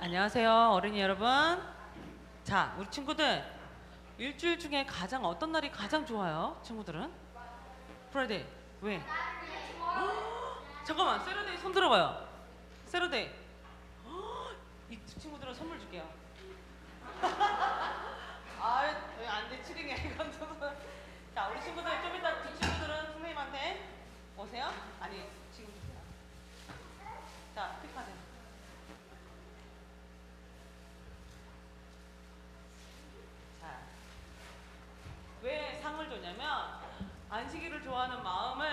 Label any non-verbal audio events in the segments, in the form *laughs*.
안녕하세요, 어린이 여러분. 자, 우리 친구들 일주일 중에 가장 어떤 날이 가장 좋아요? 친구들은? 프라이데이. 왜? 헉, *gasps* 잠깐만, 세러데이 손 들어봐요. 세러데이. 헉, *gasps* 이 친구들은 선물 줄게요. 아, 왜안돼 치링해 이건 좀. 자, 우리 친구들 좀 이따 두 친구들은 선생님한테 오세요. 아니, 지금 주세요. 자, 픽하세요. 자, 왜 줬냐면 안식일을 좋아하는 마음을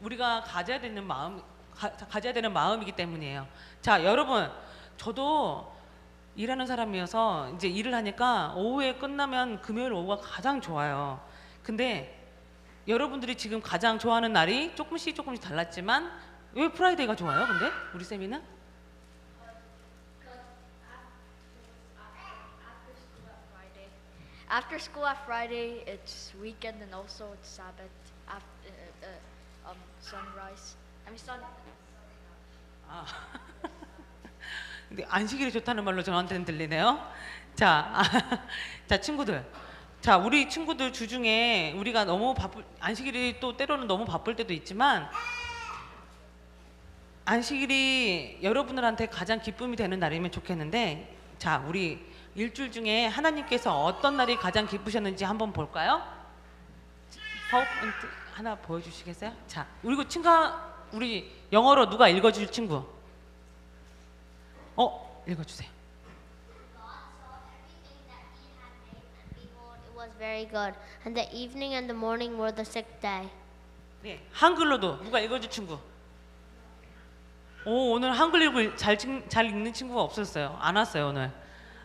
우리가 가져야 되는 마음 가, 가져야 되는 마음이기 때문이에요. 자, 여러분, 저도 일하는 사람이어서 이제 일을 하니까 오후에 끝나면 금요일 오후가 가장 좋아요. 근데 여러분들이 지금 가장 좋아하는 날이 조금씩 조금씩 달랐지만 왜 프라이데이가 좋아요? 근데 우리 쌤이는? After school at Friday, it's weekend and also it's Sabbath. After uh, uh, um, sunrise. I mean sun. 아. *laughs* 근데 안식일이 좋다는 말로 저한테는 들리네요. 자, 아, *laughs* 자 친구들. 자, 우리 친구들 주중에 우리가 너무 바쁠 안식일이 또 때로는 너무 바쁠 때도 있지만 안식일이 여러분들한테 가장 기쁨이 되는 날이면 좋겠는데 자, 우리 일주일 중에 하나님께서 어떤 날이 가장 기쁘셨는지 한번 볼까요? 파워포인트 하나 보여주시겠어요? 자, 그리고 친구 우리 영어로 누가 읽어줄 친구? 어, 읽어주세요. Was very good. And the evening and the morning were the sixth day. 네, 한글로도 누가 읽어줄 친구? 오, 오늘 한글 읽을 잘, 찍- 잘 읽는 친구가 없었어요. 안 왔어요 오늘.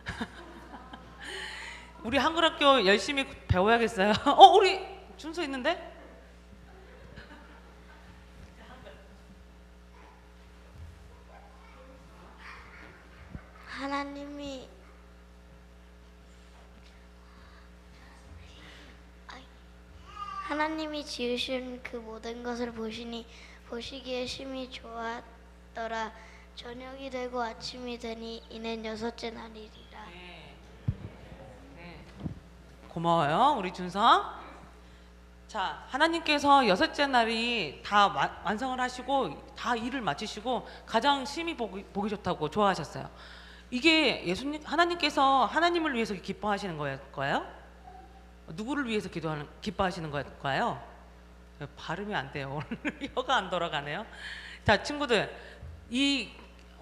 *laughs* 우리 한글 학교 열심히 배워야겠어요. *laughs* 어, 우리 준서 있는데? 하나님이 하나님이 지으신 그 모든 것을 보시니 보시기에 심히 좋았더라. 저녁이 되고 아침이 되니 이는 여섯째 날이리라. 네. 네. 고마워요, 우리 준서. 자, 하나님께서 여섯째 날이 다 와- 완성을 하시고 다 일을 마치시고 가장 심히 보기, 보기 좋다고 좋아하셨어요. 이게 예수님 하나님께서 하나님을 위해서 기뻐하시는 거일까요? 누구를 위해서 기도하는 기뻐하시는 걸까요? 발음이 안 돼요. 오늘 *laughs* 혀가 안 돌아가네요. 자, 친구들, 이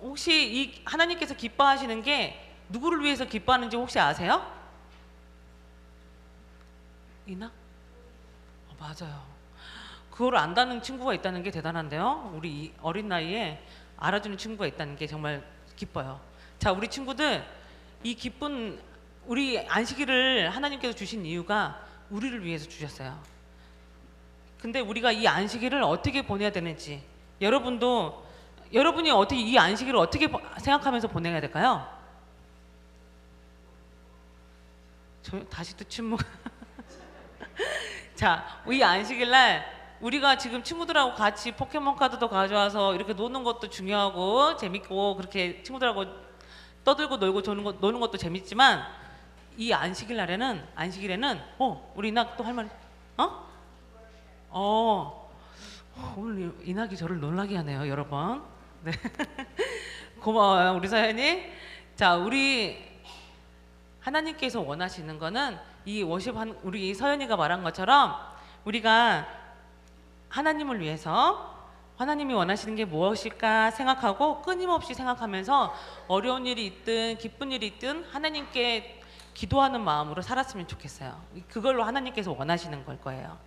혹시 이 하나님께서 기뻐하시는 게 누구를 위해서 기뻐하는지 혹시 아세요? 이나? 어, 맞아요. 그걸 안다는 친구가 있다는 게 대단한데요. 우리 이 어린 나이에 알아주는 친구가 있다는 게 정말 기뻐요. 자, 우리 친구들 이 기쁜 우리 안식일을 하나님께서 주신 이유가 우리를 위해서 주셨어요. 근데 우리가 이 안식일을 어떻게 보내야 되는지 여러분도 여러분이 어떻게 이 안식일을 어떻게 보- 생각하면서 보내야 될까요? 저 다시 또 침묵. *laughs* 자, 이 안식일 날 우리가 지금 친구들하고 같이 포켓몬 카드도 가져와서 이렇게 노는 것도 중요하고 재밌고 그렇게 친구들하고 떠들고 놀고 노는, 것, 노는 것도 재밌지만 이 안식일 날에는 안식일에는 어 우리 이낙 또 할 말 어? 어 오늘 이낙이 저를 놀라게 하네요 여러분 네 *laughs* 고마워요 우리 사연이 자 우리 하나님께서 원하시는 거는 이 워십 한 우리 서연이가 말한 것처럼 우리가 하나님을 위해서 하나님이 원하시는 게 무엇일까 생각하고 끊임없이 생각하면서 어려운 일이 있든 기쁜 일이 있든 하나님께 기도하는 마음으로 살았으면 좋겠어요. 그걸로 하나님께서 원하시는 걸 거예요.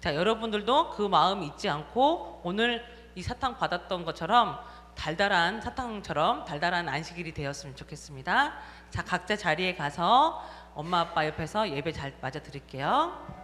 자, 여러분들도 그 마음 잊지 않고 오늘 이 사탕 받았던 것처럼 달달한 사탕처럼 달달한 안식일이 되었으면 좋겠습니다. 자, 각자 자리에 가서 엄마 아빠 옆에서 예배 잘 맞아 드릴게요.